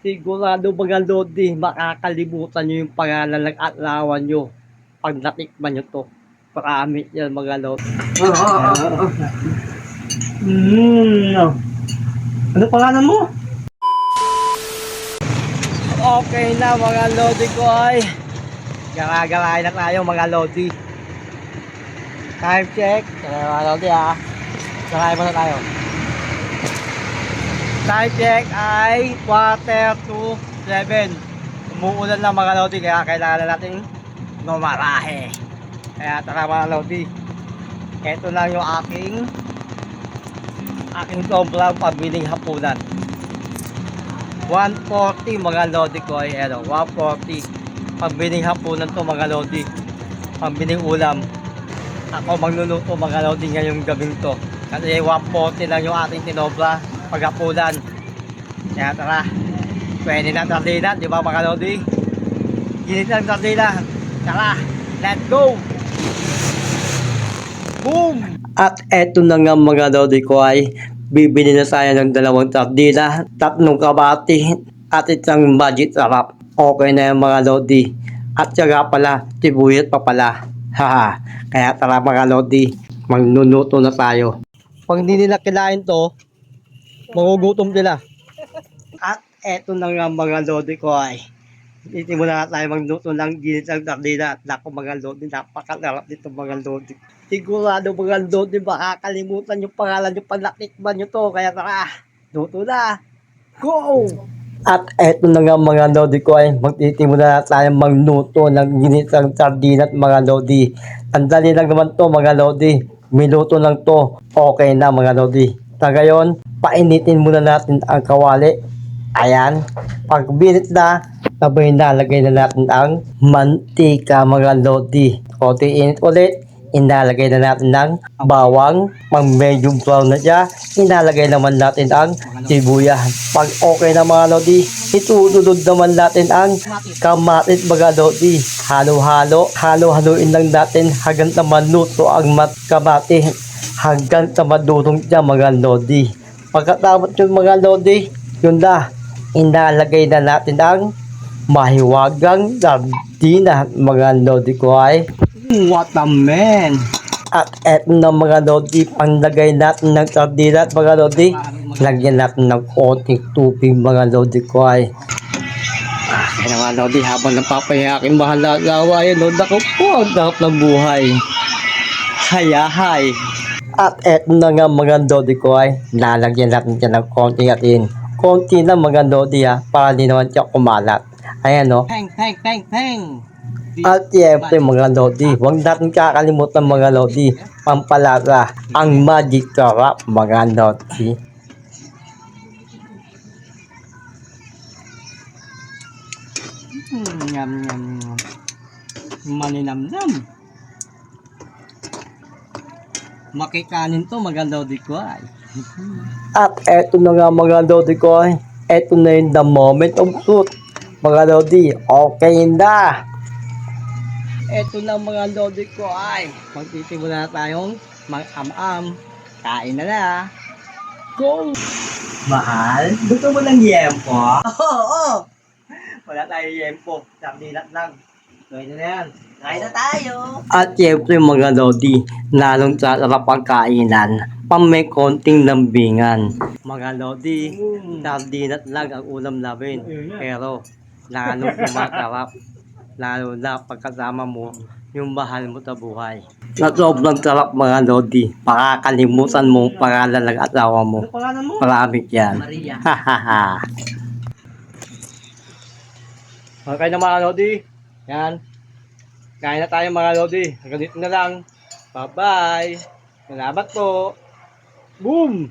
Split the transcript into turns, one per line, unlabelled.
Sigurado mga Lodi, makakalimutan nyo yung pangalan ng atlawan nyo pag natikman nyo to. Promise yan mga Lodi.
Oo, oo, oo. Mm. Ano pangalan mo?
Okay na mga Lodi ko ay. Garagarahin na tayo mga Lodi. Time check. Mga Lodi ha. Garahin muna tayo. Time check ay quarter to 7. Umuulan na mga Lodi kaya kailangan natin numarahe. Kaya tara mga Lodi. Ito lang yung aking aking sobrang pabiling hapunan. 140 mga lodi ko ay ano, 140. Pambiling hapunan to mga lodi. Pambiling ulam. Ako magluluto mga lodi ngayong gabing to. Kasi 140 lang yung ating tinobra paghapunan. Kaya tara. Pwede na tardina, di ba mga lodi? Ginit lang tardina. Tara, let's go! Boom! At eto na nga mga lodi ko ay bibili na tayo ng dalawang tardina, tatlong kabati, at isang magic sarap. Okay na yung mga lodi. At saka pala, sibuyat pa pala. Haha. Kaya tara mga lodi, magnunuto na tayo. Pag hindi nila kinain to, magugutom sila. At eto na nga mga lodi ko ay mo na tayo magluto ng ginit ng tardina at naku mga lodi, napakalarap nito mga lodi. Sigurado mga lodi, makakalimutan yung pangalan yung pag natikman nyo to. Kaya tara, luto na. Go! At eto na nga mga lodi ko ay magtitimula na tayo magluto ng ginit ng tardina at mga lodi. Ang lang naman to mga lodi. Minuto lang to. Okay na mga lodi. Sa ngayon, painitin muna natin ang kawali. Ayan. Pag binit na, sabay nalagay na natin ang mantika mga lodi. Konti init ulit. Inalagay na natin ng bawang. Pag medium brown na siya, inalagay naman natin ang sibuyas. Pag okay na mga lodi, itutulod naman natin ang kamatis mga lodi. Halo-halo. Halo-haloin lang natin hanggang na maluto ang mat kamatis. Hanggang sa madurong siya mga lodi. Pagkatapos yung mga lodi, yun na, inalagay na natin ang mahiwagang sardina mga lodi ko ay. What a man! At eto na mga lodi panlagay natin ng sardina at mga lodi lagyan natin ng konting tubig mga lodi ko ay. Ah, kaya mga lodi habang napapayakin mahalagawa yun lodi ako po ang sarap ng buhay. Hayahay at eto na nga mga lodi ko ay lalagyan natin dyan ng konting atin konti na mga lodi ha para di naman siya kumalat ayan no
Peng, peng, peng, peng.
at syempre mga lodi, huwag natin kakalimutan mga lodi, pampalasa, ang magic sarap mga lodi.
Hmm, yum, yum, yum. Maninamnam. Makikanin to, mga lodi ko ay.
At eto na nga mga lodi ko, eto na yung the moment of truth. Mga lodi, okay na. Eto na mga lodi ko ay, magtitimula na tayong mag-am-am. Kain na na. Go! Mahal, gusto mo ng yempo? Oo, oo. Wala tayong yempo, sardinas lang. Pwede na yan.
Kain na tayo.
At syempre mga Lodi, lalong sarap ang kainan, pang may konting lambingan. Mga Lodi, sardinat lang ang ulam namin. Pero lalong sumasarap, lalo na pagkasama mo yung mahal mo sa buhay. Sa sobrang sarap mga Lodi, makakalimutan mo ang pangalan ng asawa mo.
Ano?
Maraming yan. Hahaha. okay na mga Lodi. Yan. Kain na tayo mga Lodi. Hanggang dito na lang. Bye-bye. Salamat po. Boom!